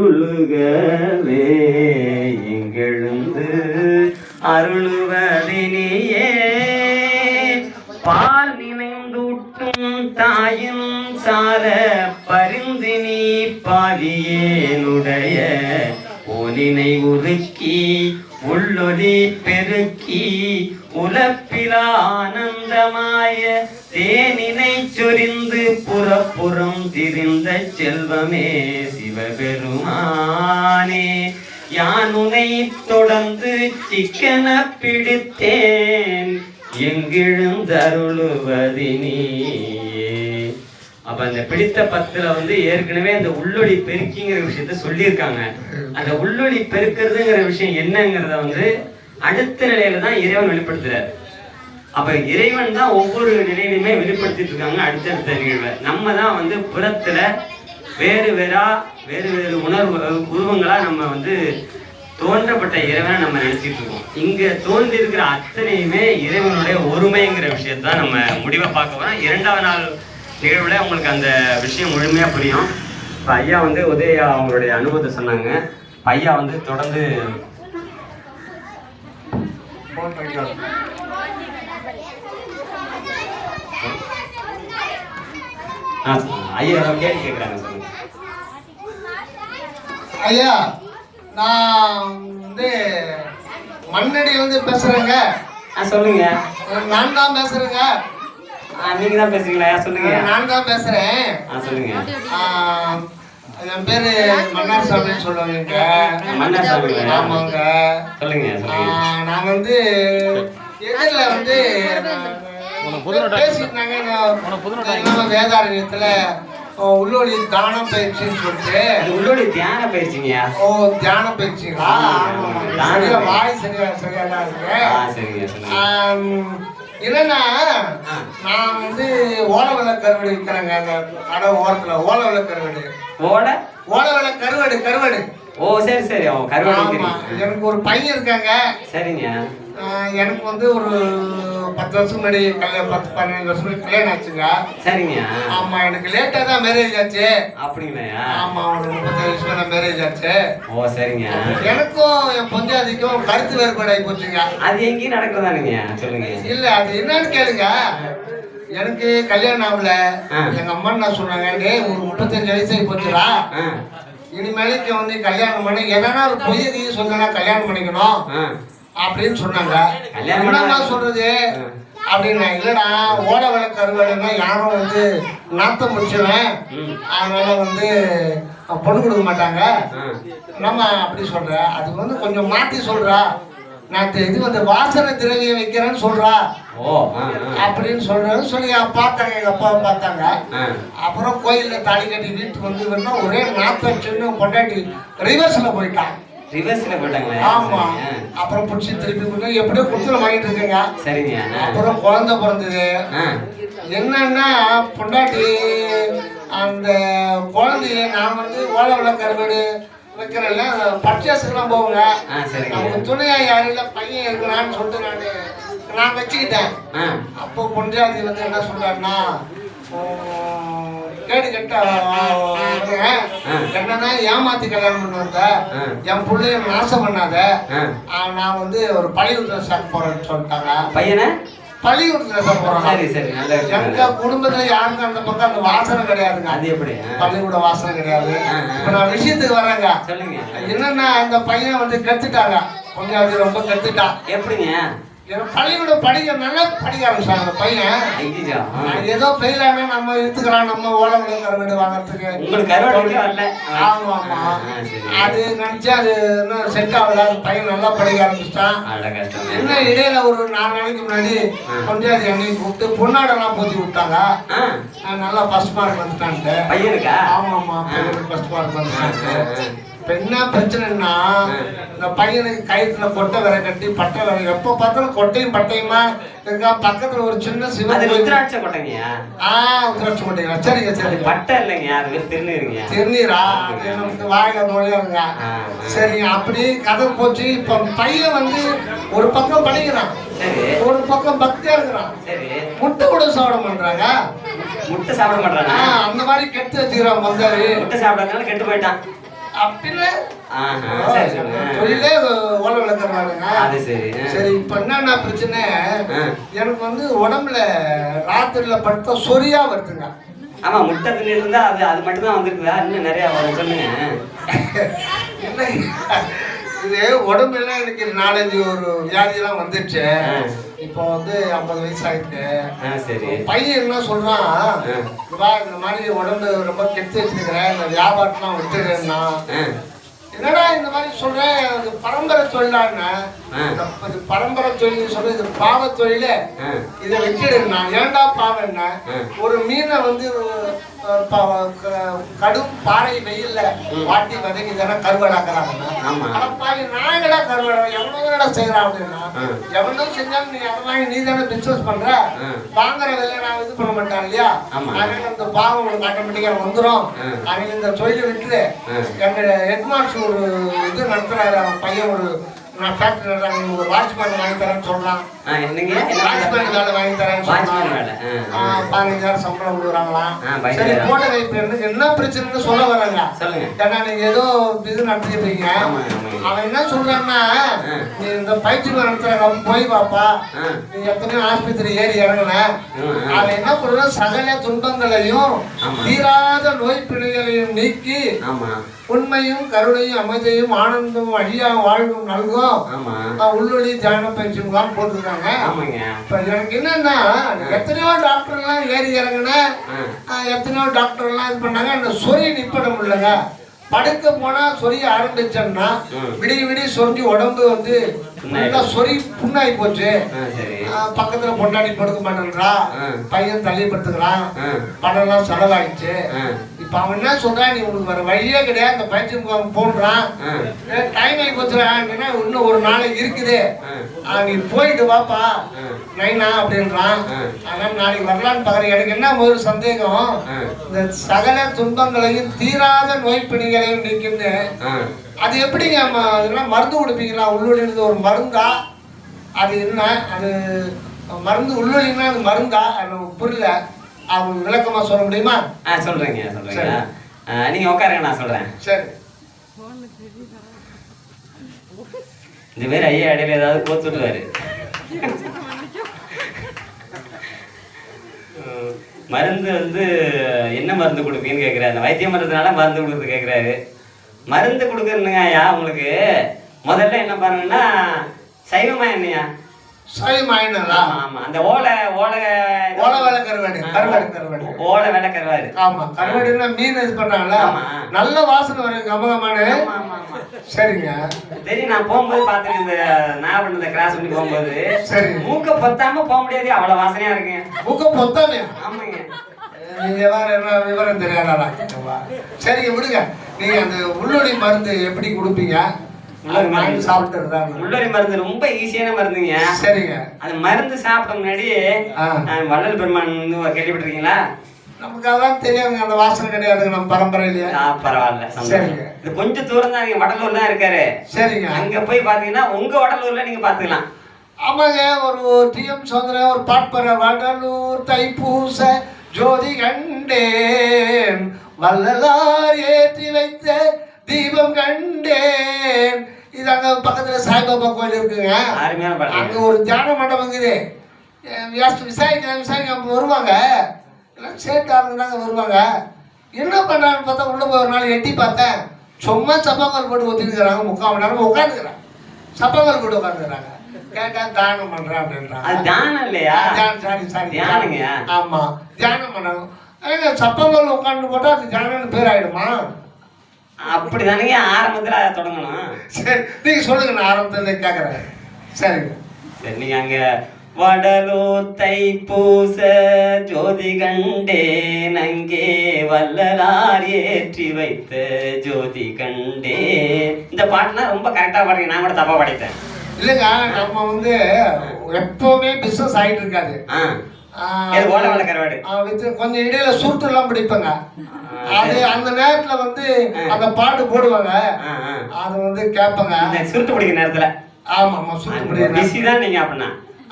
குழுகவே இங்கெழுந்து அருளுவதினியே அப்ப பத்துல வந்து ஏற்கனவே அந்த உள்ளொளி பெருக்கிங்கிற விஷயத்த சொல்லியிருக்காங்க. அந்த உள்ளொளி பெருக்கிறதுங்கிற விஷயம் என்னங்கிறத வந்து அடுத்த நிலையில தான் இறைவன் வெளிப்படுத்துறாரு. அப்ப இறைவன் தான் ஒவ்வொரு நிலையிலுமே வெளிப்படுத்திட்டு இருக்காங்க அடுத்தடுத்த நிகழ்வை. நம்ம தான் வந்து புறத்துல வேறு வேறா வேறு வேறு உணர்வு உருவங்களா நம்ம வந்து தோன்றப்பட்ட இறைவனை நம்ம நினைச்சிட்டு இருக்கோம். இங்க தோன்றி இருக்கிற அத்தனையுமே இறைவனுடைய ஒருமைங்கிற விஷயத்தான் நம்ம முடிவை பார்க்க போறோம். இரண்டாவது நாள் நிகழ்வுல உங்களுக்கு அந்த விஷயம் முழுமையா புரியும். இப்ப ஐயா வந்து உதயா அவங்களுடைய அனுபவத்தை சொன்னாங்க. ஐயா வந்து தொடர்ந்து. ஐயா ஏதோ கேள்வி கேட்குறாங்க சொல்லுங்க ஐயா நான் வந்து மண்ணடியிலேருந்து பேசுகிறேங்க ஆ சொல்லுங்க. நான் தான் பேசுகிறேங்க நீங்க தான் பேசுறீங்களா? சொல்லுங்க? நான் தான் பேசுகிறேன் ஆ சொல்லுங்க. என் பேர் மன்னார் சாமின்னு சொல்லுவாங்க மன்னர் சாமிங்களா? ஆமாங்க. சொல்லுங்க நான் வந்து எதிரில் வந்து பேசிட்டாங்க வேதாரண்யத்தில் உள்ளொளி தானம் பயிற்சின்னு சொல்லிட்டு. உள்ளோட தியான பயிற்சிங்கய்யா ஓ தியான பயிற்சிங்களா? சரியா வாய் சரியா சரியா தான் இருக்கு. என்னன்னா நான் வந்து ஓலவெள கருவடு விற்கிறேங்க அந்த கடை ஓரத்துல ஓலவெள கருவடு. ஓட? ஓலவெள கருவடு கருவடு. ஓ சரி சரி. ஓ கருவாடு. எனக்கு ஒரு பையன் இருக்காங்க. சரிங்க. எனக்கு வந்து ஒரு பத்து வருஷம் முன்னாடி கல்யாணம் பத்து பன்னெண்டு வருஷம் முன்னாடி கல்யாணம் ஆச்சுங்க. சரிங்க. ஆமா எனக்கு லேட்டா தான் மேரேஜ் ஆச்சு. அப்படிங்களையா ஆமா ஒரு முப்பத்தஞ்சு வருஷம் தான் மேரேஜ் ஆச்சு. ஓ சரிங்க. எனக்கும் என் பொஞ்சாதிக்கும் கருத்து வேறுபாடு ஆகி போச்சுங்க. அது எங்கேயும் நடக்கிறதானுங்க? சொல்லுங்க. இல்ல அது என்னன்னு கேளுங்க. எனக்கு கல்யாணம் ஆகல. எங்க அம்மா என்ன சொன்னாங்க ஒரு முப்பத்தஞ்சு வயசு ஆகி போச்சுடா. இனிமேலுக்கு வந்து கல்யாணம் பண்ணி எதனா ஒரு பொய்ய நீ சொன்னா கல்யாணம் பண்ணிக்கணும். அப்படின்னு சொன்னாங்க. பண்ணா- சொல்றது. அப்படின்னா இல்லடா ஓட விளக்கு அறுவடைனா யாரும் வந்து நாத்தம் முடிச்சுவேன். அதனால வந்து பொண்ணு கொடுக்க மாட்டாங்க. நம்ம அப்படி சொல்ற? அது வந்து கொஞ்சம் மாத்தி சொல்றா. நான் இது வந்து வாசனை திரவியம் வைக்கிறேன்னு சொல்றா. ஓ அப்படின்னு சொல்றது சொல்லி பார்த்தாங்க எங்க அப்பாவை பார்த்தாங்க. அப்புறம் கோயில்ல தாலி கட்டி வீட்டுக்கு வந்து வரணும் ஒரே நாத்தம் சின்ன பொண்டாட்டி ரிவர்ஸ்ல போயிட்டான். ரிவர்ஸ்ல போயிட்டாங்களா? ஆமா. அப்புறம் பிடிச்சி திருப்பி எப்படியோ குத்துல வாங்கிட்டு இருக்குங்க. சரிங்க. அப்புறம் குழந்தை பிறந்தது. என்னன்னா பொண்டாட்டி அந்த குழந்தைய நான் வந்து ஓலை விள கருவேடு வைக்கிறேன்ல. பர்ச்சேஸுக்கெல்லாம் போவேங்க. அவங்க துணையா யாரும் இல்லை பையன் இருக்கிறான்னு சொல்லிட்டு நான் நான் வச்சுக்கிட்டேன். அப்போ பொஞ்சாதி வந்து என்ன சொல்றாருன்னா கேடு கெட்ட என்னன்னா ஏமாத்தி கல்யாணம் பண்ண வந்த ஆ. என் பிள்ளைய நாசம் பண்ணாத. நான் வந்து ஒரு பள்ளிக்கூடத்தில் சேர்க்க போறேன்னு சொல்லிட்டாங்க. பையனை? போறேன் சரி சரி நல்ல எங்க குடும்பத்துல யாருக்கும் அந்த பக்கம் அந்த வாசனை கிடையாதுங்க. அது எப்படி. பள்ளிக்கூட வாசனை கிடையாது. இப்ப நான் விஷயத்துக்கு வர்றேங்க சொல்லுங்க. என்னன்னா அந்த பையன் வந்து கத்துட்டாங்க. கொஞ்சம் ரொம்ப கத்துட்டான். எப்படிங்க? எனக்கு பள்ளிக்கூட படிக்க நல்லா படிக்க ஆரம்பிச்சாங்க அந்த பையன். ஏதோ ஃபெயில் ஆனா நம்ம எடுத்துக்கலாம் நம்ம ஓலை விழுக்கிற வீடு வாங்குறதுக்கு. ஆமா ஆமா. அது நினைச்சா அது இன்னும் செட் ஆகல. அந்த பையன் நல்லா படிக்க ஆரம்பிச்சிட்டான். என்ன இடையில ஒரு நாலு நாளைக்கு முன்னாடி பஞ்சாயத்து எண்ணெய் கூப்பிட்டு பொன்னாடெல்லாம் போத்தி விட்டாங்க. நல்லா ஃபர்ஸ்ட் மார்க் வந்துட்டான்ட்டு. ஆமா ஆமா ஃபர்ஸ்ட் மார்க் வந்துட்டான்ட்டு. என்ன பிரச்சனைன்னா இந்த பையனுக்கு கயிற்றுல கொட்டை வரை கட்டி பட்டை வரை எப்போ பார்த்தாலும் கொட்டையும் பட்டையுமா இருக்கா? பக்கத்துல ஒரு சின்ன சிவன் கோயில். ருத்ராட்ச கொட்டைங்கய்யா? ஆ உத்திராட்சி மாட்டீங்களா சரிங்க சரிங்க. பட்டை இல்லைங்க அது திருநீருங்க திருநீரா? நமக்கு வாயில ஆ. சரிங்க அப்படி கதை போச்சு. இப்ப பையன் வந்து ஒரு பக்கம் படிக்கிறான் சரி. ஒரு பக்கம் பக்தியா இருக்கிறான். சரி. முட்டை கூட சாப்பிட பண்றாங்க முட்டை சாப்பிட மாட்டானா அந்த மாதிரி கெட்டு வச்சுக்கிறான் வந்தாரு முட்டை சாப்பிடறதுனால கெட்டு போயிட்டான். தொழிலே ஓலை விளக்குறாங்க அது சரி. சரி இப்ப என்னன்னா பிரச்சனை. எனக்கு வந்து உடம்புல ராத்திரில படுத்தா சொரியா வருதுங்க. ஆமா முட்டை தண்ணி இருந்தா அது அது மட்டும் தான் வந்திருக்குதா? இன்னும் நிறைய வரும் சொல்லுங்க. என்ன? இது உடம்புல எனக்கு நாலஞ்சு ஒரு வியாதியெல்லாம் வந்துடுச்சு. இப்போ வந்து ஐம்பது வயசு ஆயிட்டு சரி. பையன் என்ன சொல்றான்? இந்த மாதிரி உடம்பு ரொம்ப கெட்டு வச்சிருக்கிறேன் இந்த வியாபாரத்தெல்லாம் விட்டுடுறேன்னா ஆ. என்னடா இந்த மாதிரி சொல்றேன் அது பரம்பரை தொழிலான ஆ. இது பரம்பரை தொழில் சொல்ற இது பாவ தொழிலே இதை விட்டுடுனா ஏன்டா பாவம் என்ன ஆ. ஒரு மீனை வந்து கடும் பாறை வெயில்ல வாட்டி வதக்கி தானே கருவாடாக்குறாங்க ஆமா. ஆனா பாவி நாங்கடா கருவாடா எவ்வளவு செய்யறான் அப்படின்னா ஆ. எவ்வளவு செஞ்சாலும் நீ அதை வாங்கி நீ தானே பிசினஸ் பண்ற. வாங்குற விலை நான் இது பண்ண மாட்டேன் இல்லையா. அதனால அந்த பாவம் உங்களுக்கு ஆட்டோமேட்டிக்கா வந்துடும். அவங்க இந்த தொழிலை விட்டுரு ஆ. எங்க ஹெட்மாஸ்டர் ஒரு இது நடத்துறாரு அவன் பையன் ஒரு நான் ஃபேக்டரி நடத்துறாங்க ஒரு வாட்ச்மேன் வாங்கி தரேன்னு சொல்றான் என்னங்க என்ன வாட்ச்மேன் வேலை வாங்கி தரேன்னு சொல்றான். பதினஞ்சாயிரம் சம்பளம் கொடுக்குறாங்களாம். சரி வைப்பு எனக்கு என்ன பிரச்சனைன்னு சொல்ல வராங்க ஏன்னா நீங்க ஏதோ இது ஆமாங்க, ஆமாங்க. அவன் என்ன சொல்றான்னா. நீ இந்த பயிற்சி நடத்துறாங்க போய் பாப்பா. நீ எத்தனையோ ஆஸ்பத்திரி ஏறி ஆ. அவன் என்ன பண்றான் சகல துன்பங்களையும். தீராத நோய் பிழைகளையும் நீக்கி ஆமா உண்மையும் கருணையும் அமைதியும் ஆனந்தமும் அழியா வாழ்வும் நல்கும். உள்ளொளி தியான பயிற்சி முகாம் போட்டிருக்காங்க இப்ப எனக்கு என்னன்னா எத்தனையோ டாக்டர்லாம் ஏறி. ஆஹ் எத்தனையோ டாக்டர்லாம் இது பண்ணாங்க அந்த சொறி நிப்பட முடியலங்க. படுக்க போனா சொரிய ஆரம்பிச்சோம்னா. விடிய விடிய சொரிஞ்சு உடம்பு வந்து ஃபுல்லா சொறி புண்ணாகி போச்சு. பக்கத்துல பொண்டாடி படுக்க மாட்டேன்றா. பையன் தள்ளி படுத்துக்கிறான். ஆ. பணம்லாம் செலவாயிடுச்சு. இப்ப அவன் என்ன சொல்றான் நீ உனக்கு வேற வழியே கிடையாது அந்த பயிற்சி போன்றான். டைம் ஆகி போச்சுடா அப்படின்னா இன்னும் ஒரு நாளைக்கு இருக்குது. நீ போயிட்டு வாப்பா. நைனா அப்படின்றான். அதனால நாளைக்கு வரலான்னு பார்க்குறேன் எனக்கு என்ன முதல் சந்தேகம். இந்த சகல துன்பங்களையும் தீராத நோய் பிணிகளையும் நீக்கின்னு அது எப்படிங்க அதெல்லாம் மருந்து கொடுப்பீங்களா? உள்ளொலி இருந்து ஒரு மருந்தா? அது என்ன? அது மருந்து உள்ளொலின்னா அது மருந்தா? அது புரியல. அவங்க விளக்கமா சொல்ல முடியுமா? ஆ சொல்றேங்க சொல்றேங்க. சரி. ஆ, நீங்க உட்காருங்க நான் சொல்றேன். சரி. இந்த பேர் ஐயா இடையில ஏதாவது கோத்துடுவாரு ம், மருந்து வந்து என்ன மருந்து கொடுப்பீங்கன்னு கேட்குறாரு அந்த வைத்திய மருந்துனால மருந்து கொடுக்குறது கேட்குறாரு மருந்து கொடுக்குறதுங்க ஐயா உங்களுக்கு. முதல்ல என்ன பாருங்கன்னா சைவமா என்னையா சரி ஆயினதா ஆமா ஆமா. அந்த ஓலை ஓலை ஓலை வேலை கருவாடு கருவாடு கருவாடு. ஓலை வேலை கருவாரு ஆமா கருவாடுன்னா மீன் இது ஆமா. நல்ல வாசனை வரும் கமகமான ஆமா ஆமா ஆமா. சரிங்க. தெரியும் நான் போகும்போது பார்த்துருக்கேன் இந்த கிராஸ் பண்ணி போகும்போது சரி. மூக்க பொத்தாம போக முடியாது அவ்வளவு வாசனையா இருக்குங்க. முக பொத்தாமையா? ஆமாங்க. நீங்க வேற என்ன விவரம் தெரியாதா சரிங்க விடுங்க. நீங்க அந்த உள்ளொலி மருந்து எப்படி கொடுப்பீங்க? உள்ளொலி மருந்து. ரொம்ப ஈஸியான மருந்துங்க. சரிங்க. அது மருந்து சாப்பிட்ட முன்னாடி வள்ளல் பெருமான் வந்து கேள்விப்பட்டிருக்கீங்களா? நமக்கு அதான் தெரியாதுங்க. அந்த வாசனை கிடையாதுங்க நம்ம பரம்பரையிலேயே பரவாயில்ல. சரிங்க. இது கொஞ்சம் தூரம் தான் நீங்க வடலூர் தான் இருக்காரு. சரிங்க. அங்க போய் பாத்தீங்கன்னா உங்க வடலூர்ல நீங்க பாத்துக்கலாம். ஆமாங்க. ஒரு டிஎம் சௌந்தரன் ஒரு பாட்பற வடலூர் தைப்பூச ஜோதி கண்டேன். வள்ளலார் ஏற்றி வைத்த தீபம் கண்டேன். இது அங்க பக்கத்துல சாய்பாபா கோயில் இருக்குங்க. அங்க ஒரு தியான மண்டபம் இருக்குது. விசாரிக்க விசாரிக்க வருவாங்க. எல்லாம் சேர்த்து ஆளுங்க தாங்க வருவாங்க. என்ன பண்ணாங்கன்னு பார்த்தா உள்ள போய் ஒரு நாள் எட்டி பார்த்தேன். சும்மா சப்பாங்கல் போட்டு ஊற்றிருக்கிறாங்க முக்கால் மணி நேரம் உட்காந்துக்கிறாங்க சப்பாங்கல் போட்டு உட்காந்துக்கிறாங்க கேட்டா தானம் பண்றேன் அப்படின்றாங்க அது தானம் இல்லையா? Sorry sorry. தியானங்க. ஆமா. தியானம் பண்ணணும். ஏங்க சப்பங்கள் உட்காந்து போட்டா அது தியானம்னு பேர் ஆயிடுமா? அப்படிதானுங்க ஆரம்பத்துல தொடங்கணும். சரி நீங்க சொல்லுங்க நான் ஆரம்பத்துல கேட்கறேன் சரிங்க சரி நீங்க அங்க வடலூர் தைப்பூச ஜோதி கண்டேன். அங்கே வள்ளலார் ஏற்றி வைத்த ஜோதி கண்டேன். இந்த பாட்டுலாம் ரொம்ப கரெக்டா பாடுறீங்க. நான் கூட தப்பா பாடிட்டேன். இல்லைங்க நம்ம வந்து எப்பவுமே பிசினஸ் ஆயிட்டு இருக்காது. கொஞ்சம் இடையில சுருட்டுலாம் பிடிப்பேங்க. அது அந்த நேரத்துல வந்து அந்த பாட்டு போடுவாங்க. அது வந்து கேட்பாங்க. சுருட்டு பிடிக்கிற நேரத்துல. ஆமா ஆமா சுருட்டு பிடிக்கிறாங்க பிஸி தான் நீங்க அப்படின்னா.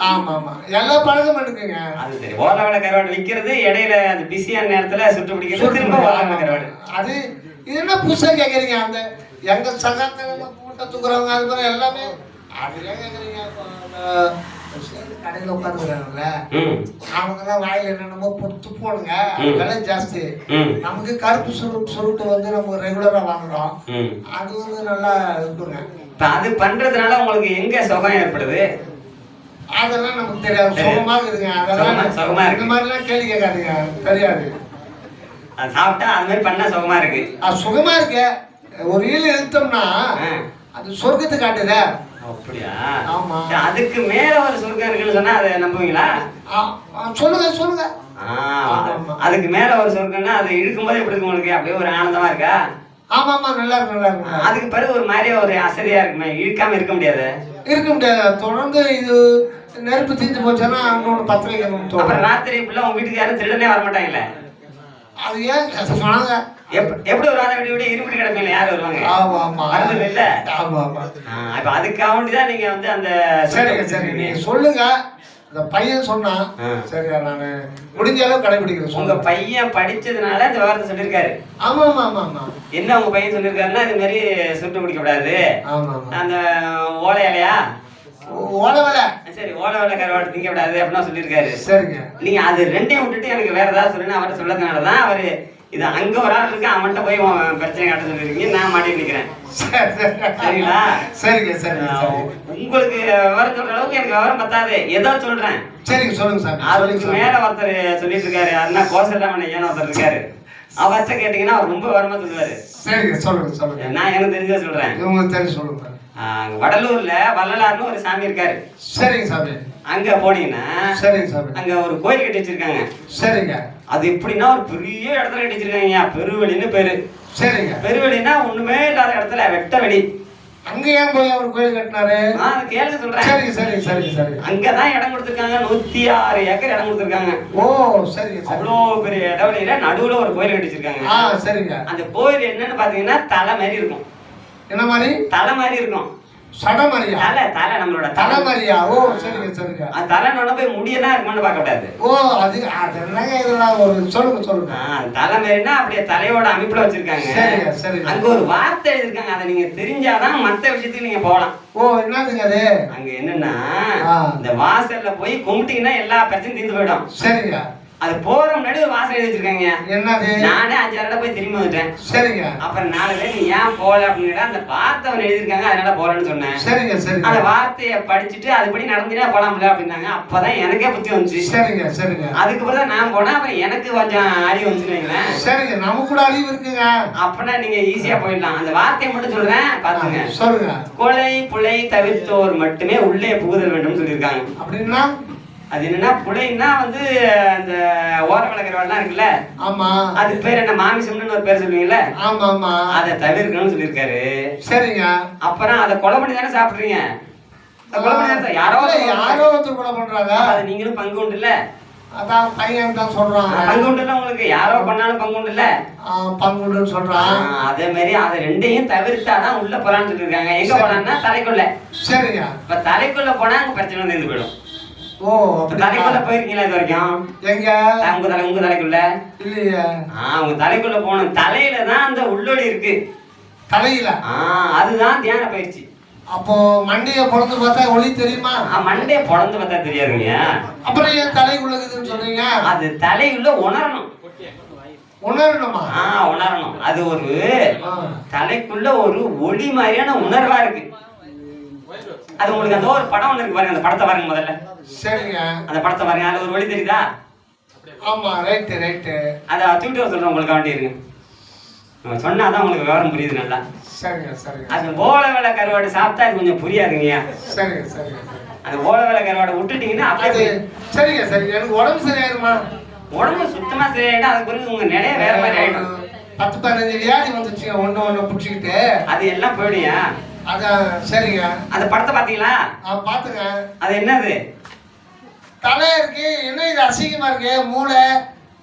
ஆமா ஆமா எல்லா பழக்கமும் இருக்குங்க. அது சரி. ஓலை வள கருவாடு விற்கிறது இடையில அந்த பிஸியான நேரத்துல சுட்டு பிடிக்கிறது திரும்ப ஓலை வள கருவாடு அது இது என்ன புதுசாக கேட்குறீங்க அந்த எங்க சங்கத்தில் மூட்டை தூக்குறவங்க அது மாதிரி எல்லாமே ஏன் கேட்குறீங்க கடையில் உட்காந்துக்கிறாங்கல்ல அவங்கெல்லாம் வாயில் என்னென்னமோ துப்புவானுங்க ம். விலை ஜாஸ்தி. நமக்கு கருப்பு சுருட்டு சுருட்டு வந்து நம்ம ரெகுலராக வாங்குறோம். அது வந்து நல்லா இருக்குங்க. அது பண்றதுனால உங்களுக்கு எங்க சுகம் ஏற்படுது? அதெல்லாம் நமக்கு தெரியாது. சுகமாக இருக்குங்க. அதெல்லாம் சுகமா-. இந்த மாதிரிலாம் கேள்வி கேட்காதீங்க. தெரியாது. அது சாப்பிட்டா அது மாதிரி பண்ணா சுகமா இருக்கு. அது சுகமா இருக்கு. ஒரு ஈல் இழுத்தோம்னா. அது சொர்க்கத்தை காட்டுதே. அப்படியா? ஆமா. அதுக்கு மேல ஒரு சொர்க்கம் இருக்குன்னு சொன்னா அதை நம்புவீங்களா? சொல்லுங்க சொல்லுங்க. அதுக்கு மேல ஒரு சொர்க்கம்னா அது இழுக்கும்போது எப்படி இருக்கு உங்களுக்கு? அப்படியே ஒரு ஆனந்தமா இருக்கா? ஆமா ஆமா நல்லா இருக்கு நல்லா இருக்கு அதுக்கு பிறகு ஒரு மாதிரி ஒரு அசதியா இருக்குமே? இழுக்காம இருக்க முடியாது? இருக்கு. முடியாது. தொடர்ந்து இது நெருப்பு தீர்ந்து போச்சுன்னா இன்னொன்று பத்து வைக்கணும்னு அப்புறம் ராத்திரி இப்படிலாம் உங்க வீட்டுக்கு யாரும் திருடனே வர மாட்டாங்கல்ல அது ஏன்? சொன்னாங்க. எப்படி வருவாங்க விட விட இருப்பிட்டு கிடப்பீங்க யார் வருவாங்க? ஆமா ஆமா வருது இல்ல ஆமா ஆமா ஆ, இப்ப அதுக்காக வேண்டிதான் நீங்க வந்து அந்த சரிங்க சரி நீங்க சொல்லுங்க. இந்த பையன் சொன்னான். சரியா நான் முடிஞ்ச அளவு கடைபிடிக்கிறேன். உங்க பையன் படிச்சதுனால இந்த விவரத்தை சொல்லியிருக்காரு. ஆமா ஆமா ஆமா ஆமா என்ன உங்க பையன் சொல்லியிருக்காருன்னா இது மாதிரி சுட்டு பிடிக்க கூடாது. அந்த ஓலை இலையா? ஓட வேலை சரி ஓலை வேலை கருவாடு திங்க கூடாது அப்படின்னா சொல்லியிருக்காரு. சரிங்க. நீங்க அது ரெண்டையும் விட்டுட்டு எனக்கு வேற ஏதாவது சொல்லுன்னு அவர்கிட்ட சொல்லதுனால தான் அவரு இது அங்க ஒரு ஆள் இருக்கு அவன்கிட்ட போய் பிரச்சனை காட்ட சொல்லிருக்கீங்க. நான் மாட்டி நிக்கிறேன். சரி, சரி. சரிங்களா? சரிங்க சரிங்க சரி உங்களுக்கு விவரம் சொல்ற அளவுக்கு எனக்கு விவரம் பத்தாது. ஏதோ சொல்றேன். சரிங்க சொல்லுங்க சொல்லுங்க அதுக்கு மேல ஒருத்தர் சொல்லிட்டு இருக்காரு. அண்ணா கோசல்லாம ஐயான்னு ஒருத்தர் இருக்காரு. அவர்கிட்ட கேட்டீங்கன்னா அவர் ரொம்ப விவரமா சொல்லுவாரு. சரிங்க சொல்லுங்க சொல்லுங்க. நான் எனக்கு தெரிஞ்சதை சொல்றேன். இவங்க தெரிஞ்சு சொல்லுங்க வடலூர்ல வள்ளலார்னு ஒரு சாமி இருக்காரு. சரிங்க சாமி. அங்க போனீங்கன்னா சரிங்க சாமி. அங்க ஒரு கோயில் கட்டி வச்சிருக்காங்க. சரிங்க. அது எப்படின்னா ஒரு பெரிய இடத்துல கட்டி வச்சிருக்காங்க பெருவெளின்னு பேரு. சரிங்க. பெருவெளின்னா ஒண்ணுமே இல்லாத இடத்துல வெட்ட வெளி. அங்க ஏன் போய் அவர் கோயில் கட்டினாரு? நான் கேளுங்க சொல்றேன். சரிங்க சரிங்க சரிங்க சரிங்க அங்கதான் இடம் கொடுத்துருக்காங்க. நூத்தி ஆறு ஏக்கர் இடம் கொடுத்துருக்காங்க. ஓ சரி அவ்வளோ பெரிய இடவெளியில நடுவுல ஒரு கோயில் கட்டி வச்சிருக்காங்க ஆ சரிங்க. அந்த கோயில் என்னன்னு பாத்தீங்கன்னா தலை மாதிரி இருக்கும். என்ன மாதிரி? தலை மாதிரி இருக்கும். சடமரியா தலை தலை நம்மளோட தலை. தலைமரியா ஓ சரிங்க சரிங்க. அந்த தலைனோட போய் முடியதான் இருக்குமான்னு பார்க்க கூடாது ஓ அது அது என்னங்க இதெல்லாம் ஒரு சொல்லுங்க அப்படியே தலையோட அமைப்புல வச்சிருக்காங்க. சரிங்க சரிங்க. அங்க ஒரு வார்த்தை எழுதிருக்காங்க அதை நீங்க தெரிஞ்சாதான் மத்த விஷயத்துக்கு நீங்க போகலாம். ஓ என்னதுங்க அது? அங்க என்னன்னா. இந்த வாசல்ல போய் கும்பிட்டீங்கன்னா எல்லா பிரச்சனையும் தீர்ந்து போயிடும். சரிங்க. அது போற முன்னாடி ஒரு வாசல் எழுதி வச்சிருக்காங்க என்னது? நானே அஞ்சு இடம் போய் திரும்பி வந்துட்டேன். சரிங்க. அப்புறம் நாலு பேர் நீ ஏன் போகல அப்படின்னு அந்த வார்த்தை எழுதியிருக்காங்க அதனால போறேன்னு சொன்னேன். சரிங்க அந்த சரிங்க வார்த்தையை படிச்சுட்டு அதுபடி நடந்துட்டா போலாம்ல அப்படின்னாங்க. அப்பதான் எனக்கே புத்தி வந்துச்சு. சரிங்க சரிங்க. அதுக்கப்புறம் தான் நான் போனேன். அப்புறம் எனக்கு கொஞ்சம் அறிவு வந்துச்சு வைங்களேன். சரிங்க நமக்கு கூட அறிவு இருக்குங்க. அப்பனா நீங்க ஈஸியா போயிடலாம். அந்த வார்த்தையை மட்டும் சொல்றேன் பாத்துங்க. சொல்லுங்க. கொலை புலை தவிர்த்தோர் மட்டுமே உள்ளே புகுதல் வேண்டும் சொல்லியிருக்காங்க. அப்படின்னா அது என்னன்னா புலைன்னா வந்து அந்த ஓர விளக்குறவெல்லாம் இருக்குல்ல? ஆமா. அது பேர் என்ன? மாமிசம்னு ஒரு பேர் சொல்லுவீங்கல்ல? ஆமா ஆமா அதை தவிர்க்கணும்னு சொல்லியிருக்காரு. சரிங்க. அப்புறம் அதை கொலை பண்ணி தானே சாப்பிடுறீங்க? கொலை யாரோ யாரோ ஒருத்தர் கூட பண்றாங்க. அது நீங்களும் பங்கு உண்டு இல்ல? அதான் பையன் தான் சொல்றான். பங்கு உண்டு உங்களுக்கு? யாரோ பண்ணாலும் பங்கு உண்டு இல்ல? ஆ, பங்குடுன்னு சொல்றான். அதே மாதிரி அதை ரெண்டையும் தவிர்த்தாதான் உள்ள போலான்னு சொல்லியிருக்காங்க. எங்க போனான்னா தலைக்குள்ள. சரிங்க. இப்ப தலைக்குள்ள போனா அங்க பிரச்சனை வந்து போயிடும். ஓ தலைக்குள்ள போயிருக்கீங்களா இது வரைக்கும்? எங்க? உங்க தலை உங்க தலைக்குள்ள இல்லையே. ஆ உங்க தலைக்குள்ள போகணும். தலையில தான் அந்த உள்ளொளி இருக்கு. தலையில? ஆ அதுதான் தியான பயிற்சி. அப்போ மண்டைய பிறந்து பார்த்தா ஒளி தெரியுமா? மண்டைய பொழந்து பார்த்தா தெரியாதுங்க. அப்புறம் ஏன் தலை உள்ளதுன்னு சொல்றீங்க அது தலையுள்ள உணரணும். உணரணுமா? ஆ உணரணும். அது ஒரு. தலைக்குள்ள ஒரு ஒளி மாதிரியான உணர்வா இருக்கு. அது உங்களுக்கு அந்த ஒரு படம் இருக்கு பாருங்க அந்த படத்தை பாருங்க முதல்ல. சரிங்க. அந்த படத்தை பாருங்க அதுல ஒரு ஒளி தெரியுதா? ஆமா ரைட்டு ரைட்டு அதை தூக்கிட்டு வர சொல்றேன் உங்களுக்கு வேண்டி இருக்கு நம்ம சொன்னாதான் உங்களுக்கு விவரம் புரியுது நல்லா. சரிங்க சரிங்க. அது ஓலை வேலை கருவாடு சாப்பிட்டா அது கொஞ்சம் புரியாதுங்க சரிங்க சரிங்க அந்த ஓலை வேலை கருவாடை விட்டுட்டீங்கன்னா அது அப்படியே சரிங்க சரிங்க. எனக்கு உடம்பு சரியாயிருமா? உடம்பு சுத்தமா சரியாயிடும் அதுக்கு பிறகு உங்க நிலைய வேற மாதிரி ஆயிடும். பத்து பதினஞ்சு வியாதி வந்துச்சுங்க ஒண்ணு ஒண்ணு பிடிச்சிக்கிட்டு. அது எல்லாம் போயிடுங்க அதான் சரிங்க. அந்த படத்தை பாத்தீங்களா நான் பாத்துங்க அது என்னது? தலை இருக்கு என்ன இது அசிங்கமா இருக்கு? மூளை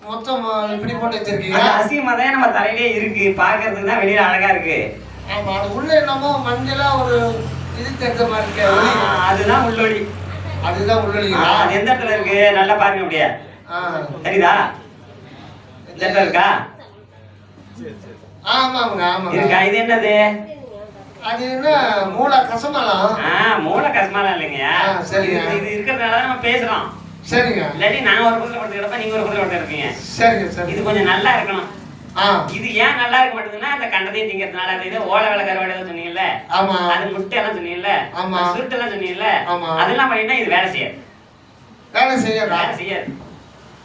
மொத்தம் இப்படி போட்டு வச்சிருக்கீங்க. அசிங்கமா தான் நம்ம தலையிலே இருக்கு. பாக்குறதுக்கு தான் வெளியில அழகா இருக்கு. ஆமா அது உள்ள என்னமோ மஞ்சளா ஒரு இது தெரிஞ்ச மாதிரி இருக்கு. அதுதான் உள்ளொளி. அதுதான் ஆ, உள்ளீங்களா அது எந்த இடத்துல இருக்கு? நல்லா பாருங்க அப்படியே. தெரியுதா? இந்த இடத்துல இருக்கா? ஆமாங்க ஆமாங்க. இருக்கா? இது என்னது? அது என்ன மூளை கசமலம் கஷ்டமாலாம் இல்லைங்கய்யா. ஆ, சரிங்க. இது இருக்கிறதுனால தான் நம்ம பேசுறோம். சரிங்க. இல்லாட்டி நான் ஒரு பக்கத்துல படுத்து கிடப்பேன் நீங்க ஒரு பக்கத்துல படுத்து இருப்பீங்க சரிங்க. சரி இது கொஞ்சம் நல்லா இருக்கணும். இது ஏன் நல்லா இருக்க மாட்டேங்குதுன்னா அந்த கண்டதையும் திங்கிறதுனால அது இது ஓலை வேலை கருவாடு சொன்னீங்கல்ல? ஆமா. அது முட்டை எல்லாம் சொன்னீங்கல்ல? ஆமா. சுருட்டு எல்லாம் சொன்னீங்கல்ல? ஆமா. அதெல்லாம் பண்ணிட்டா இது வேலை செய்யாது. வேலை செய்யறா வேலை செய்யாது.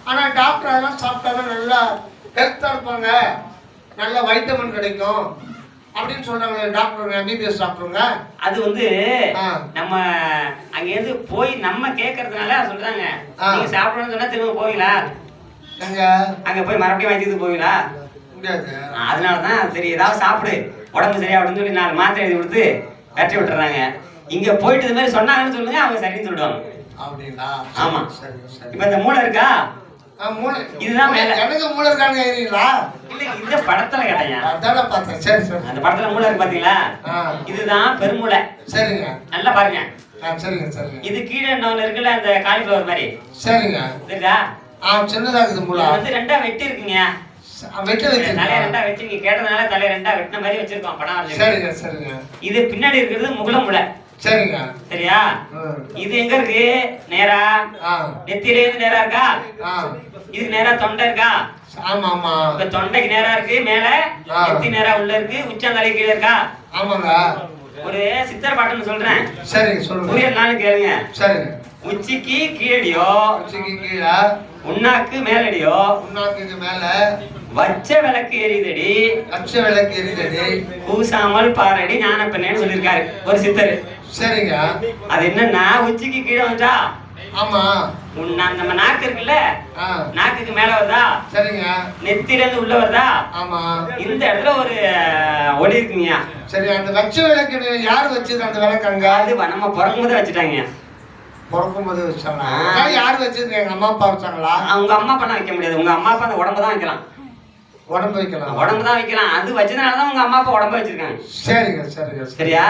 ஆனா டாக்டர் அதெல்லாம் சாப்பிட்டாதான் நல்லா ஹெல்த்தா இருப்பாங்க. நல்ல வைட்டமின் கிடைக்கும். அப்படின்னு சொல்றாங்க டாக்டர் எம்பிபிஎஸ் டாக்டருங்க அது வந்து. நம்ம அங்க இருந்து போய் நம்ம கேட்கறதுனால சொல்றாங்க. நீங்க சாப்பிடணும்னு சொன்னா திரும்ப போவீங்களா? எங்க? அங்க போய் மறுபடியும் வாங்கிட்டு போவீங்களா? முடியாது. அதனால தான் சரி ஏதாவது சாப்பிடு. உடம்பு சரியாகணும்னு சொல்லி நாலு மாத்திரை எழுதி கொடுத்து கட்டி விட்டுறாங்க. இங்க போயிட்டு இது மாதிரி சொன்னாங்கன்னு சொல்லுங்க அவங்க சரின்னு சொல்லிடுவாங்க. அப்படிங்களா? ஆமா. இப்ப இந்த மூளை இருக்கா? இதுதான் மேல. எனக்கு மூளை இருக்கான்னு கேக்குறீங்களா? இல்ல இந்த படத்துல கேட்டேன் அதானே பார்த்தேன். சரி சரி. அந்த படத்துல மூளை இருக்கு பாத்தீங்களா? இதுதான் பெருமூளை. சரிங்க. நல்லா பாருங்க. சரிங்க சரிங்க. இது கீழே இன்னொன்னு இருக்குல்ல அந்த காலிஃபிளவர் மாதிரி. சரிங்க. தெரியுதா? ஆ சின்னதா இருக்குது மூளை. வந்து ரெண்டா வெட்டி இருக்குங்க. வெட்டி தலைய வச்சிருக்கேன் ரெண்டா வெட்டி நீங்க கேட்டதுனால தலைய ரெண்டா வெட்டின மாதிரி வச்சிருக்கோம் படம். சரிங்க சரிங்க. இது பின்னாடி இருக்கிறது முகுல மூளை. சரிங்க சரியா. இது எங்க இருக்கு? நேரா? நெத்தியில இருந்து நேரா இருக்கா? இதுக்கு நேரா தொண்டை இருக்கா? ஆமா ஆமா இப்ப தொண்டைக்கு நேரா இருக்கு மேல. நெத்தி நேரா உள்ள இருக்கு உச்சந்தலை கீழே இருக்கா? ஆமாங்க ஒரு சித்தர் பாட்டுன்னு சொல்றேன். சரிங்க சொல்லுங்க. கேளுங்க. சரிங்க. உச்சிக்கு கீழடியோ உச்சிக்கு கீழே. உண்ணாக்கு மேலடியோ முன்னாக்கு மேல. வச்ச விளக்கு எரியுதடி அச்ச விளக்கு எரிதடி. கூசாமல் பாரடி ஞான பெண்ணேன்னு சொல்லியிருக்காரு. ஒரு சித்தர். சரிங்க. அது என்னன்னா உச்சிக்கு கீழே வந்தா ஆமா. உன் நம்ம நாக்கு இருக்குல்ல? நாக்குக்கு மேல வருதா? சரிங்க. நெத்தில இருந்து உள்ள வருதா? ஆமா. இந்த இடத்துல ஒரு ஒளி இருக்குங்கய்யா. சரி அந்த வச்ச விளக்கு யார் வச்சது அந்த விளக்கு அங்க அது நம்ம பிறக்கும் போது வச்சுட்டாங்க. பிறக்கும் போது. அதான் யார் வச்சது? எங்க அம்மா அப்பா வச்சாங்களா? உங்க அம்மா பண்ண வைக்க முடியாது. உங்க அம்மா அப்பா அந்த உடம்பு தான் வைக்கலாம். உடம்பு வைக்கலாம். உடம்பு தான் வைக்கலாம். அது வச்சதுனால தான் உங்க அம்மா அப்பா உடம்பு வச்சிருக்காங்க. சரிங்க சரிங்க சரி. சரியா?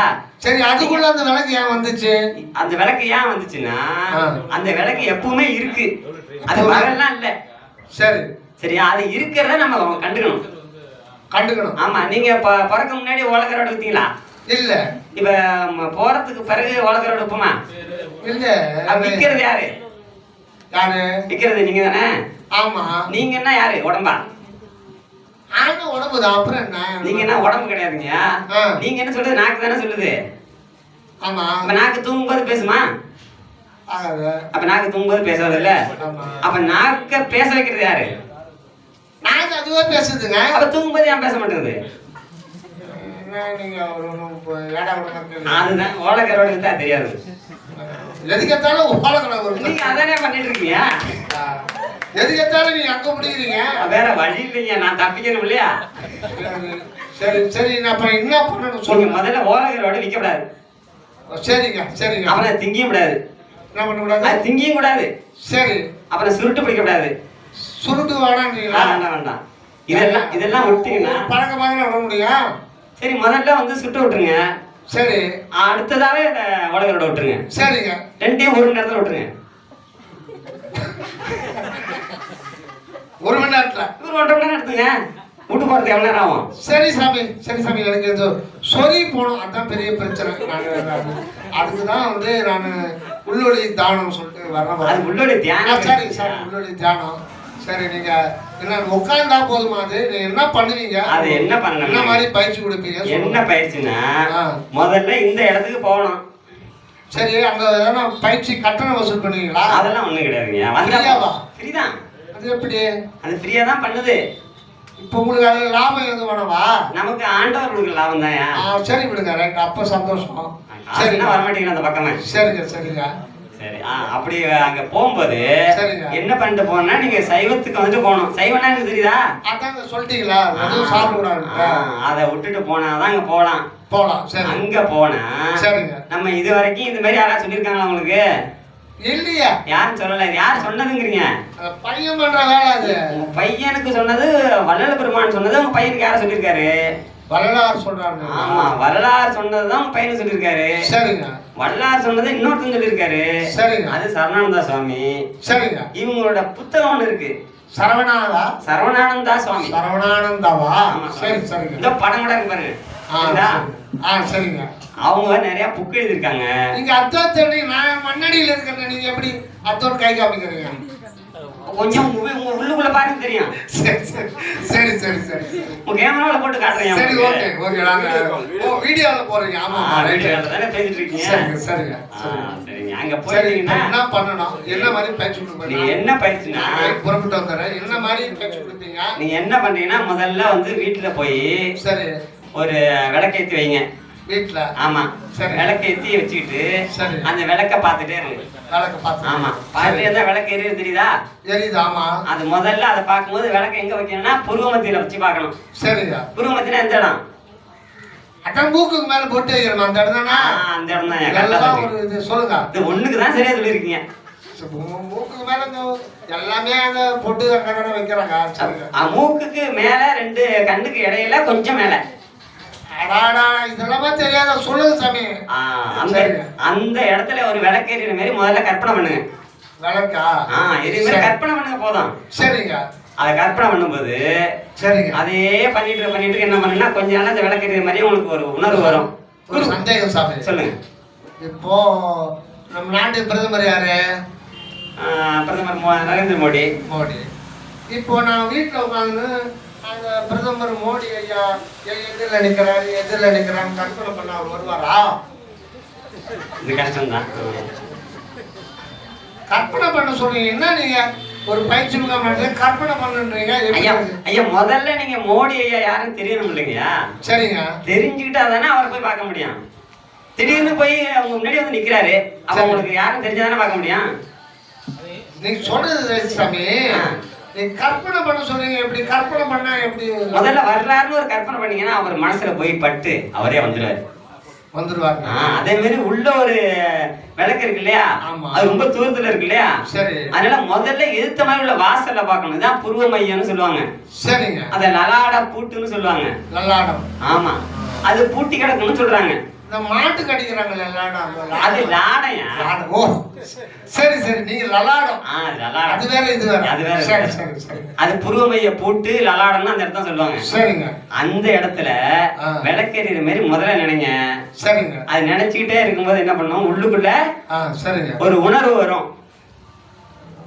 சரி அதுக்குள்ள அந்த விளக்கு ஏன் வந்துச்சு? அந்த விளக்கு ஏன் வந்துச்சுன்னா. அந்த விளக்கு எப்பவுமே இருக்கு. அது? பகல்லாம் இல்ல. சரி. சரியா? அது இருக்கிறத நம்ம கண்டுக்கணும். கண்டுக்கணும். ஆமா நீங்க பிறக்க முன்னாடி உலகரோட வித்தீங்களா? இல்ல. இப்ப போறதுக்கு பிறகு உலகரோட விப்போமா? இல்ல. அப்ப விக்கிறது யாரு? யாரு? விக்கிறது நீங்க தானே ஆமா. நீங்க என்ன யாரு? உடம்பா? ஆனா உடம்புதான் அப்புறம் என்ன? நீங்க என்ன உடம்பு கிடையாதுங்க. நீங்க என்ன சொல்றது? நாக்கு தானே சொல்லுது. ஆமா. அப்ப நாக்கு தூங்கும்போது பேசுமா? அப்ப நாக்கு தூங்கும்போது பேசாது இல்ல? அப்ப நாக்க பேச வைக்கிறது யாரு? நாங்க அதுவே பேசுதுங்க. அப்ப தூங்கும்போது ஏன் பேச மாட்டேங்குது. அதுதான் ஓலக்கரோட வித்தா தெரியாது. எதுக்கெத்தாலும் ஓலக்கணக்கு வருது நீங்க அதானே பண்ணிட்டு இருக்கீங்க? எதுக்கெத்தாலும் நீங்க அங்க முடிக்கிறீங்க. வேற வழி இல்லைங்க நான் தப்பிக்கணும் இல்லையா? சரி சரி நான் அப்ப என்ன பண்ணணும் சொல்லுங்க. முதல்ல ஓலக்கரோட விற்க கூடாது சரிங்க சரிங்க. அப்புறம் திங்கியும் கூடாது. என்ன பண்ணக்கூடாது? அது திங்கியும் கூடாது. சரி. அப்புறம் சுருட்டு பிடிக்க கூடாது சுருட்டு வேணான்றீங்களா? வேண்டாம் வேண்டாம் இதெல்லாம் இதெல்லாம் விட்டீங்கன்னா பழக்கமாக விட முடியும் சரி முதல்ல வந்து சுட்டு விட்டுருங்க. சரி. அடுத்ததாவே இந்த உலகரோட விட்டுருங்க. சரிங்க. ரெண்டையும் ஒரு நேரத்தில் விட்டுருங்க. ஒரு மணி நேரத்துல. ஒரு ஒன்றரை மணி நேரம் எடுத்துங்க. விட்டு போகிறது எவ்வளோ நேரம் ஆகும்? சரி சாமி சரி சாமி எனக்கு இது சொறி போகணும். அதான் பெரிய பிரச்சனை. நான் அதுக்கு தான் வந்து நான் உள்ளொளி தானம் சொல்லிட்டு அது வரேன் உள்ளோட ஆ, தியானம் சரி சரி உள்ளொளி தியானம். சரி நீங்க என்ன உட்காந்தா போதுமா அது? நீங்க என்ன பண்ணுவீங்க? அது என்ன என்ன பண்ணணும் மாதிரி பயிற்சி கொடுப்பீங்க? என்ன ஆ. முதல்ல இந்த இடத்துக்கு போகணும். சரி அங்க எதனா பயிற்சி கட்டணம் வசூல் பண்ணுவீங்களா? அதெல்லாம் ஒண்ணும் கிடையாதுங்க. வந்தா ஃப்ரீயாவா? ஃப்ரீ தான் அது எப்படி? அது ஃப்ரீயா தான் பண்ணுது. இப்போ உங்களுக்கு அதுல லாபம் எதுவும் வேணவா நமக்கு ஆண்டவர் கொடுக்குற லாபம் தான் ஆ சரி விடுங்க ரைட் அப்போ சந்தோஷம். சரி சரின்னா வரமாட்டேங்கிற அந்த பக்கமே. சரிங்க சரிங்க. சரி அப்படி அங்க போகும்போது. என்ன பண்ணிட்டு போனா நீங்க சைவத்துக்கு வந்துட்டு போகணும். சைவம்னா எனக்கு தெரியுதா? அதாங்க சொல்லிட்டீங்களா? எதுவும் சாப்பிடக்கூடாது அதை விட்டுட்டு போனாதான் அங்க போலாம் போகலாம் சரி. அங்க போனா சரிங்க. நம்ம இது வரைக்கும் இந்த மாதிரி யாராவது சொல்லியிருக்காங்களா உங்களுக்கு? இல்லையா. யாரும் சொல்லல. யார் சொன்னதுங்கிறீங்க? பையன் பண்ற வேலை அது. உங்க பையனுக்கு சொன்னது வள்ளல பெருமான் சொன்னது உங்க பையனுக்கு யார சொல்லியிருக்காரு வரலாறு சொல்றாங்க ஆமா வரலாறு சொன்னதுதான் உங்க பையனுக்கு சொல்லியிருக்காரு சரிங்க. வள்ளலார் சொன்னது இன்னொருத்தன் சொல்லியிருக்காரு சரிங்க. அது சரணானந்தா சுவாமி. சரிங்க. இவங்களோட புத்தகம் ஒண்ணு இருக்கு. சரவணாவா சரவணானந்தா சுவாமி. சரவணானந்தாவா? சரி சரிங்க. இந்த படம் கூட இருக்கு பாருங்க ஆ சரிங்க. அவங்க நிறைய புக் எழுதியிருக்காங்க. நீங்க தெரியுங்க நான் மண்ணடியில் இருக்கிறேன் நீங்க எப்படி அத்தோன் கை காமிக்கிறீங்க? கொஞ்சம் உங்க உள்ளுக்குள்ள பாருங்க தெரியும். சரி சரி. சரி சரி சரி. உங்க கேமரால போட்டு காட்டுறேன் சரி ஓகே உங்களுக்கு. ஓகே நாங்க ஓ வீடியோல போறீங்க. ஆமா ரைட் தானே பேசிட்டு இருக்கீங்க. சரிங்க சரிங்க சரிங்க. அங்க போயிருந்தீங்கன்னா என்ன பண்ணணும்? என்ன மாதிரி பயிற்சி நீங்க கொடுப்பீங்க என்ன பயிற்சினா புறப்பட்டு வந்துடுறேன். என்ன மாதிரி பயிற்சி கொடுப்பீங்க? நீங்க என்ன பண்றீங்கன்னா முதல்ல வந்து வீட்டுல போய் சரி. ஒரு விளக்கேத்தி வைங்க. வீட்டுல ஆமா. சரி. விளக்கேத்தி வச்சுக்கிட்டு. அந்த விளக்க பார்த்துட்டே இருக்கு வேலைக்கு பார்த்து ஆமா. பார்த்துட்டே இருந்தா விளக்கு எரியுது தெரியுதா? எரியுது ஆமா. அது முதல்ல அதை பார்க்கும்போது விளக்கு எங்க வைக்கணும்னா புருவமத்தியில வச்சு பார்க்கணும். சரிங்க புருவமத்தினா எந்த இடம்? அதான் மூக்குக்கு மேல பொட்டு வைக்கணும்? அந்த இடம் தானா? அந்த இடம் தான். கரெக்டா எல்லாம் சொல்றீங்க. ஒரு இது சொல்லுங்க. இது ஒண்ணுக்கு தான் சரியா சொல்லியிருக்கீங்க. மூக்குக்கு மேல எல்லாமே அந்த பொட்டு தானே வைக்கிறாங்க. மூக்குக்கு மேல ரெண்டு கண்ணுக்கு இடையில கொஞ்சம் மேல. இதெல்லாமே தெரியாத? சொல்லுங்க சாமி. ஆ, அந்த. அந்த இடத்துல ஒரு விளக்கு எரியுற மாதிரி முதல்ல கற்பனை பண்ணுங்க. விளக்கா? ஆ மாதிரி சரி. கற்பனை பண்ணுங்க போதும். சரிங்க. அதை கற்பனை பண்ணும்போது சரிங்க. அதே பண்ணிட்டு பண்ணிட்டு என்ன பண்ணுன்னா கொஞ்ச நாள் அந்த விளக்கு எரியுற மாதிரி உங்களுக்கு ஒரு உணர்வு வரும். ஒரு சந்தேகம் சாமி. சொல்லுங்க. இப்போ நம்ம நாட்டு பிரதமர் யாரு? பிரதமர் நரேந்திர மோடி. மோடி. இப்போ நான் வீட்டில் உட்காந்து அந்த பிரதமர் மோடி ஐயா எதிரில் நிற்கிறாரு எதிரில் நிற்கிறான்னு கற்பனை பண்ண அவர் வருவாரா? இது கஷ்டம்தான். கற்பனை பண்ண சொல்றீங்க. என்ன நீங்க? ஒரு பயிற்சி முகாம் கற்பனை பண்ணுன்றீங்க. ஐயா? ஐயா முதல்ல நீங்க மோடி ஐயா யாருன்னு தெரியணும் இல்லைங்கய்யா? சரிங்க. தெரிஞ்சுக்கிட்டா தானே அவரை போய் பார்க்க முடியும். திடீர்னு போய் அவங்க முன்னாடி வந்து நிக்கிறாரு. உங்களுக்கு யாரும் தெரிஞ்சாதானே பார்க்க முடியும்? நீங்க சொல்றது சாமி. கற்பனை பண்ண சொல்றீங்க எப்படி கற்பனை பண்ணா எப்படி? முதல்ல வர்றாருன்னு ஒரு கற்பனை பண்ணீங்கன்னா அவர் மனசுல போய் பட்டு அவரே வந்துருவாரு. வந்துருவாங்க ஆ, அதே மாதிரி உள்ள ஒரு விளக்கு இருக்கு இல்லையா. அது ரொம்ப தூரத்துல இருக்கு இல்லையா? சரி. அதனால முதல்ல எதிர்த்த மாதிரி உள்ள வாசல்ல பார்க்கணும். இதான் புருவ மையம்னு சொல்லுவாங்க. சரிங்க. அத லலாட பூட்டுன்னு சொல்லுவாங்க. லல்லாடம் ஆமா. அது பூட்டி கிடக்குன்னு சொல்றாங்க. இந்த மாட்டு கடிக்கிறாங்கல்ல லல்லாடம் அந்த அது. லாடையா. ஓ சரி சரி நீங்க லலாடம். அது வேற இது வேற. அது வேற. சரி. சரி சரி. அது புருவ மைய பூட்டு லலாடம்னு அந்த இடத்த சொல்லுவாங்க. சரிங்க. அந்த இடத்துல. விளக்கெறிகிற மாதிரி முதல்ல நினைங்க. சரிங்க. அது நினைச்சுக்கிட்டே இருக்கும்போது என்ன பண்ணும்? உள்ளுக்குள்ள சரிங்க. ஒரு உணர்வு வரும்.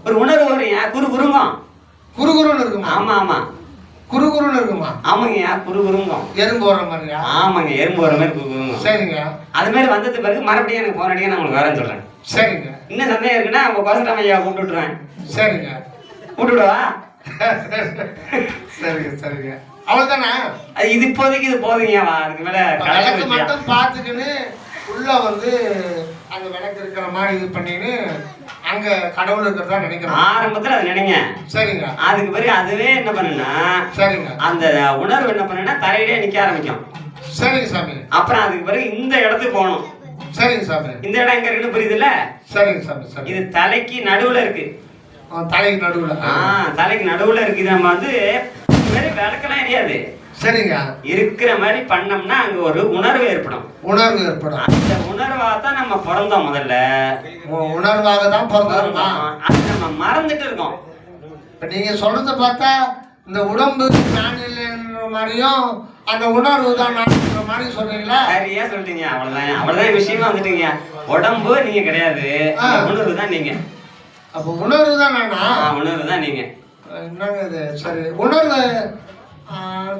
ஒரு உணர்வு வரும் ஏன் குறு குறுங்கும் குறுகுறுன்னு இருக்குமா? ஆமா ஆமா. குறுகுறுன்னு இருக்குமா? ஆமாங்க ஏன் குறு குறுங்கும் எறும்பு வர மாதிரியா? ஆமாங்க எறும்பு வர மாதிரி குறுங்கும் சரிங்க. அது மாதிரி வந்தது பிறகு மறுபடியும் எனக்கு போன அடிக்க நான் உங்களுக்கு வரேன்னு சொல்றேன். சரிங்க. இன்னும் சந்தேகம் இருக்குன்னா உங்க கோசரம் ஐயா கூப்பிட்டு விட்டுருவேன் சரிங்க. கூப்பிட்டு விடவா சரிங்க சரிங்க. அவ்வளவுதானே? அது இது இப்போதைக்கு இது போதுங்கய்யாவா அதுக்கு மேல? மட்டும் பார்த்துக்கின்னு உள்ள வந்து அந்த விளக்கு இருக்கிற மாதிரி இது பண்ணின்னு அங்க கடவுள் இருக்கிறதா நினைக்கிறோம். ஆரம்பத்துல அதை நினைங்க. சரிங்க. அதுக்கு பிறகு அதுவே என்ன பண்ணுன்னா சரிங்க. அந்த உணர்வு என்ன பண்ணுன்னா தரையிலே நிக்க ஆரம்பிக்கும். சரிங்க சாமி. அப்புறம் அதுக்கு பிறகு இந்த இடத்துக்கு போகணும். சரிங்க சாமி. இந்த இடம் எங்க இருக்குன்னு புரியுதுல்ல? சரிங்க சாமி சரி இது தலைக்கு நடுவுல இருக்கு. தலைக்கு நடுவுல. ஆ தலைக்கு நடுவுல இருக்கு. நம்ம வந்து விளக்கெல்லாம் எரியாது. சரிங்க. இருக்கிற மாதிரி பண்ணோம்னா அங்க ஒரு உணர்வு ஏற்படும். உணர்வு ஏற்படும். அந்த உணர்வா தான் நம்ம பிறந்தோம் முதல்ல. உணர்வாக தான் பிறந்தோமா. அது நம்ம மறந்துட்டு இருக்கோம். இப்ப நீங்க சொல்றத பார்த்தா இந்த உடம்பு நான் இல்லைன்ற மாதிரியும் அந்த உணர்வு தான் நான்ன்ற மாதிரி சொல்றீங்களா? சரியா சொல்லிட்டீங்க. அவ்வளவுதான். அவ்வளவுதான் விஷயமா வந்துட்டீங்க. உடம்பு நீங்க கிடையாது. உணர்வு தான் நீங்க. அப்போ உணர்வு தான் நானா? உணர்வு தான் நீங்க. என்னங்க இது? சரி. உணர்வு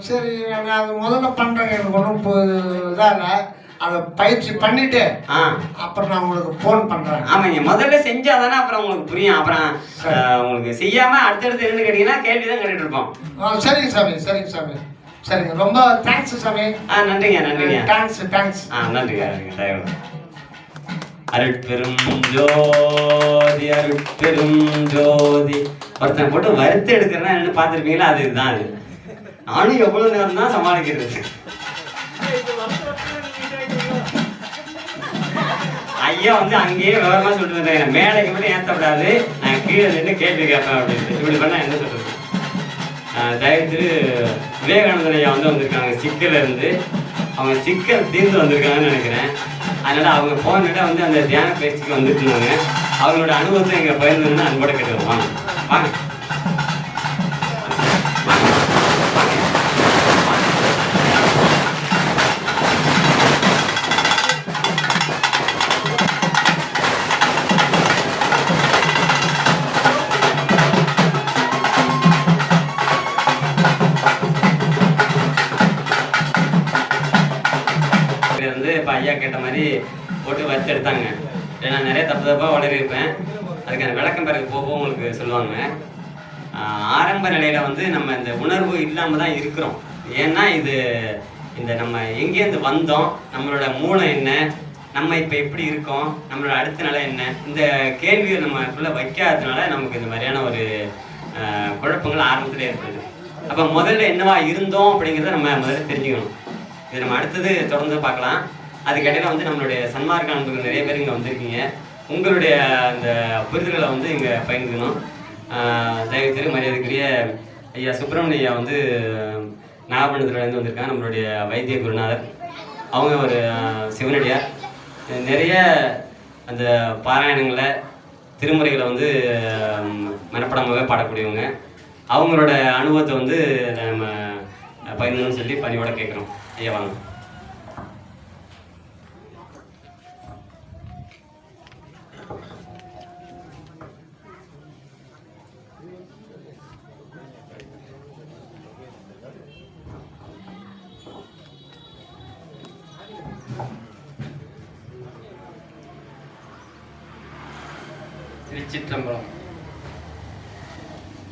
சரி நான் அது முதல்ல பண்றேங்க எனக்கு ஒன்றும் இதாக இல்லை. அதை பயிற்சி பண்ணிட்டு அப்புறம் நான் உங்களுக்கு ஃபோன் பண்றேன். ஆமாங்க. முதல்ல செஞ்சாதானே அப்புறம் உங்களுக்கு புரியும். அப்புறம் உங்களுக்கு செய்யாம அடுத்தடுத்து என்ன கேட்டீங்கன்னா கேள்வி தான் கேட்டுட்டு இருப்போம். சரிங்க சாமி சரிங்க சாமி. சரிங்க. ரொம்ப தேங்க்ஸ் சாமி. ஆ நன்றிங்க நன்றிங்க. தேங்க்ஸ் தேங்க்ஸ் ஆ நன்றிங்க நன்றிங்க. தயவு அருட்பெரும் ஜோதி அருட்பெரும் ஜோதி. ஒருத்தன் போட்டு வறுத்து எடுக்கிறேன்னா என்னன்னு பார்த்துருப்பீங்களா? அது இதுதான் அது. நானும் எவ்வளவு நேரம் தான் சமாளிக்கிறது? ஐயா வந்து அங்கேயே விவரமா சொல்லிட்டு இருந்தாங்க மேடைக்கு மட்டும் ஏற்றக்கூடாது நான் கீழே நின்று கேள்வி கேட்பேன் அப்படின்னு. இப்படி பண்ணா என்ன சொல்றது? தயவுத்து விவேகானந்தன் ஐயா வந்து வந்திருக்காங்க. சிக்கல இருந்து அவங்க சிக்கல் தீர்ந்து வந்திருக்காங்கன்னு நினைக்கிறேன். அதனால அவங்க போனிட்ட வந்து அந்த தியான பயிற்சிக்கு வந்துட்டு இருந்தாங்க. அவங்களோட அனுபவத்தை எங்க பகிர்ந்துன்னு அன்போட கேட்டுக்கிறோம். வாங்க. தப்பாக வளரிருப்பேன் அதுக்கான விளக்கம் பிறகு போக உங்களுக்கு சொல்லுவாங்க. ஆரம்ப நிலையில வந்து நம்ம இந்த உணர்வு இல்லாமல் தான் இருக்கிறோம். ஏன்னா இது இந்த நம்ம எங்கேருந்து வந்தோம் நம்மளோட மூலம் என்ன நம்ம இப்போ எப்படி இருக்கோம் நம்மளோட அடுத்த நிலை என்ன இந்த கேள்வியை நம்மக்குள்ள வைக்காததுனால நமக்கு இந்த மாதிரியான ஒரு குழப்பங்கள் ஆரம்பத்தில் ஏற்படுது. அப்போ முதல்ல என்னவா இருந்தோம் அப்படிங்கிறத நம்ம முதல்ல தெரிஞ்சுக்கணும். இது நம்ம அடுத்தது தொடர்ந்து பார்க்கலாம். அதுக்கடையில் வந்து நம்மளுடைய சன்மார்க்க அன்புகள் நிறைய பேர் இங்கே வந்திருக்கீங்க. உங்களுடைய அந்த புரிதல்களை வந்து இங்கே பயந்துக்கணும் ஆஹ் மரியாதைக்குரிய ஐயா சுப்பிரமணியா வந்து நாகப்பட்டினத்துலேருந்து வந்திருக்காங்க நம்மளுடைய வைத்திய குருநாதர். அவங்க ஒரு சிவனடியார். நிறைய அந்த பாராயணங்களை திருமுறைகளை வந்து மனப்படமாக மனப்படமாகவே பாடக்கூடியவங்க. அவங்களோட அனுபவத்தை வந்து நம்ம பகிர்ந்தணும்னு சொல்லி பணியோட கேட்குறோம். ஐயா வாங்க.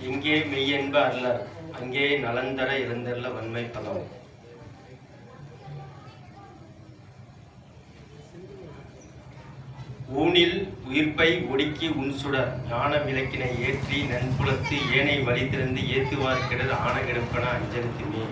இங்கே மெய்யென்ப அல்லர் அங்கே நலந்தர இறந்தல்ல வன்மை பலம். ஊனில் உயிர்ப்பை ஒடுக்கி உன்சுடர் ஞான விளக்கினை ஏற்றி நன்புலத்து ஏனை வழி திறந்து ஏத்துவார் கிடர் ஆன கெடுப்பன அஞ்சலுத்துமே